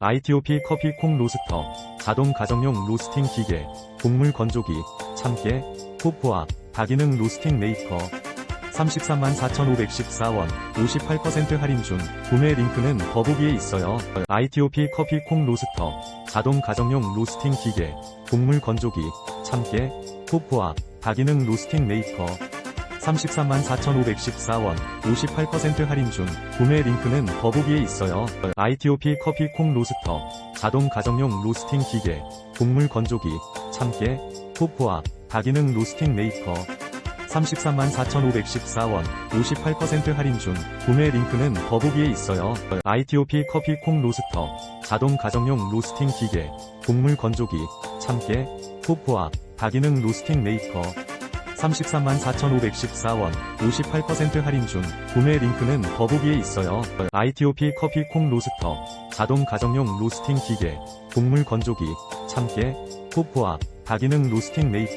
ITOP 커피 콩 로스터, 자동 가정용 로스팅 기계, 곡물 건조기, 참깨, 코코아, 다기능 로스팅 메이커. 33만 4,514원, 58% 할인 중, 구매 링크는 더보기에 있어요. ITOP 커피 콩 로스터, 자동 가정용 로스팅 기계, 곡물 건조기, 참깨, 코코아, 다기능 로스팅 메이커. 33만 4,514원, 58% 할인 중, 구매 링크는 더보기에 있어요. ITOP 커피 콩 로스터, 자동 가정용 로스팅 기계, 곡물 건조기, 참깨, 코코아, 다기능 로스팅 메이커. 33만 4,514원, 58% 할인 중, 구매 링크는 더보기에 있어요. ITOP 커피 콩 로스터, 자동 가정용 로스팅 기계, 곡물 건조기, 참깨, 코코아, 다기능 로스팅 메이커. 33만 4,514원, 58% 할인 중, 구매 링크는 더보기에 있어요. ITOP 커피 콩 로스터, 자동 가정용 로스팅 기계, 곡물 건조기, 참깨, 코코아, 다기능 로스팅 메이커.